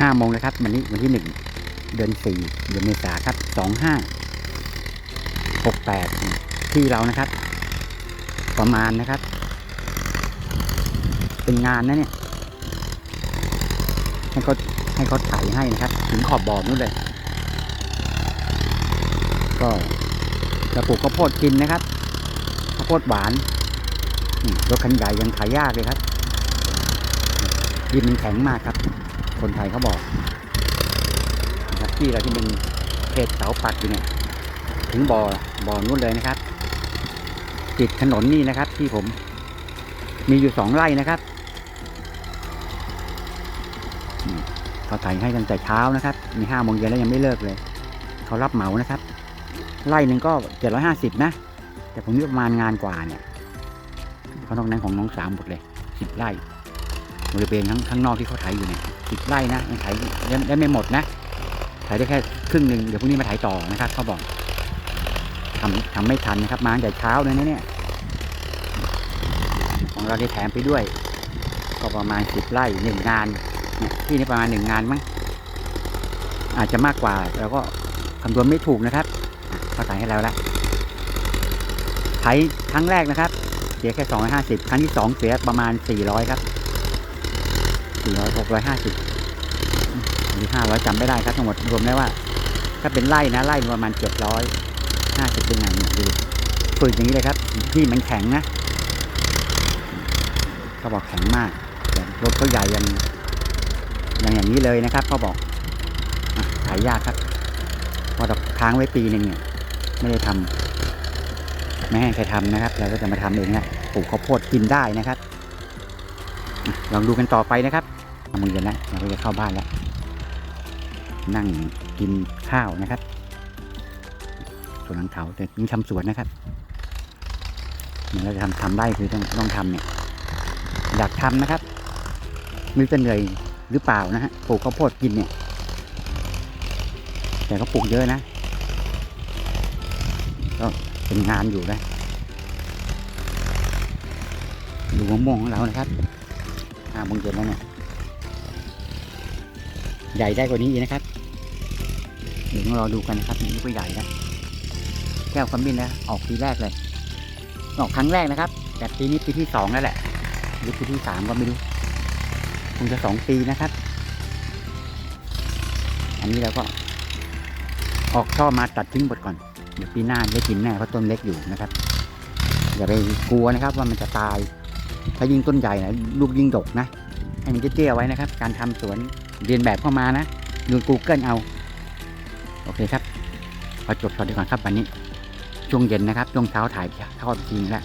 ห้าโมงเลยครับ วันนี้วันที่หนึ่งเดือนสี่เดือนเมษาครับสองห้าหกแปดที่เรานะครับ ประมาณนะครับ เป็นงานนะเนี่ย ให้เขาให้เขาไถให้นะครับ ถึงขอบบ่อนู่นเลย ก็จะปลูกข้าวโพดกินนะครับข้าวโพดหวานรถคันใหญ่ยังไถยากเลยครับดินมันแข็งมากครับ คนไทยเขาบอกนะครับที่เราที่เป็นเขตเสาปักอยู่เนี่ย ถึงบ่อบ่อนู่นเลยนะครับ ติดถนนนี่นะครับ ที่ผม มีอยู่สองไร่นะครับอืมเขาไถให้ตั้งแต่เช้านะครับ มีห้าโมงเย็นแล้วยังไม่เลิกเลย เขารับเหมานะครับ ไร่หนึ่งก็เจ็ดร้อยห้าสิบนะ แต่ผมนี่ประมาณงานกว่าเนี่ยเพราะนอกนั้นของน้องสามหมดเลยสิบไร่ บริเวณข้างข้างนอกที่เขาไถอยู่เนี่ยสิบไร่นะยังไถยังได้ไม่หมดนะไถได้แค่ครึ่งหนึ่งเดี๋ยวพรุ่งนี้มาไถต่อนะครับเขาบอกทำทำไม่ทันนะครับ มาตั้งแต่เช้าเลยนะเนี่ยของเราได้แถมไปด้วย ก็ประมาณสิบไร่หนึ่งงานเนี่ยที่นี่ประมาณหนึ่งงานมั้งอาจจะมากกว่าเราก็คำนวณไม่ถูกนะครับเขาใส่ให้เราแล้วไถครั้งแรกนะครับ เสียแค่สองร้อยห้าสิบครั้งที่สองเสียประมาณสี่ร้อยครับ สี่ร้อยหกร้อยห้าสิบหรือห้าร้อยจำไม่ได้ครับทั้งหมดรวมแล้ว่า ถ้าเป็นไร่นะไร่ประมาณเจ็ดร้อยห้าสิบเป็นไงเนี่ยดูฝืดอย่างนี้เลยครับที่มันแข็งนะเขาบอกแข็งมากแต่รถเขาใหญ่ยังยังอย่างนี้เลยนะครับเขาบอกขายยากครับพราะเราค้างไว้ปีหนึ่งเนี่ยไม่ได้ทำไม่ให้ใครทำนะครับ เราก็จะมาทำเองนะปลูกข้าวโพดกินได้นะครับลองดูกันต่อไปนะครับ มือกันแล้วเราก็จะเข้าบ้านแล้ว นั่งกินข้าวนะครับสวนหลังเขาแต่นี่ทำสวนนะครับเหมือนเราจะทำทำได้คือต้องต้องทำเนี่ยอยากทำนะครับไม่รู้จะเหนื่อยหรือเปล่านะฮะปลูกข้าวโพดกินเนี่ย แต่ก็ปลูกเยอะนะก็เป็นงานอยู่นะดูมะม่วงของเรานะครับห้าโมงเย็นแล้วเนี่ย ใหญ่ได้กว่านี้อีกนะครับเดี๋ยวรอดูกันนะครับนี่ก็ใหญ่นะแก้วขมิ้นนะออกปีแรกเลย ออกครั้งแรกนะครับ แต่ปีนี้ปีที่สองแล้วแหละหรือปีที่สามก็ไม่รู้คงจะสองปีนะครับ อันนี้เราก็ ออกช่อมาตัดทิ้งหมดก่อน เดี๋ยวปีหน้าได้กินแน่เพราะต้นเล็กอยู่นะครับ อย่าไปกลัวนะครับว่ามันจะตาย ถ้ายิ่งต้นใหญ่นะลูกยิ่งดกนะ ให้มันเจี้ยๆไว้นะครับ การทำสวนเรียนแบบเข้ามานะดู Google เอา โอเคครับพอจบตอนดีก่อนครับวันนี้ช่วงเย็นนะครับช่วงเช้าถ่ายทอดจริงแล้ว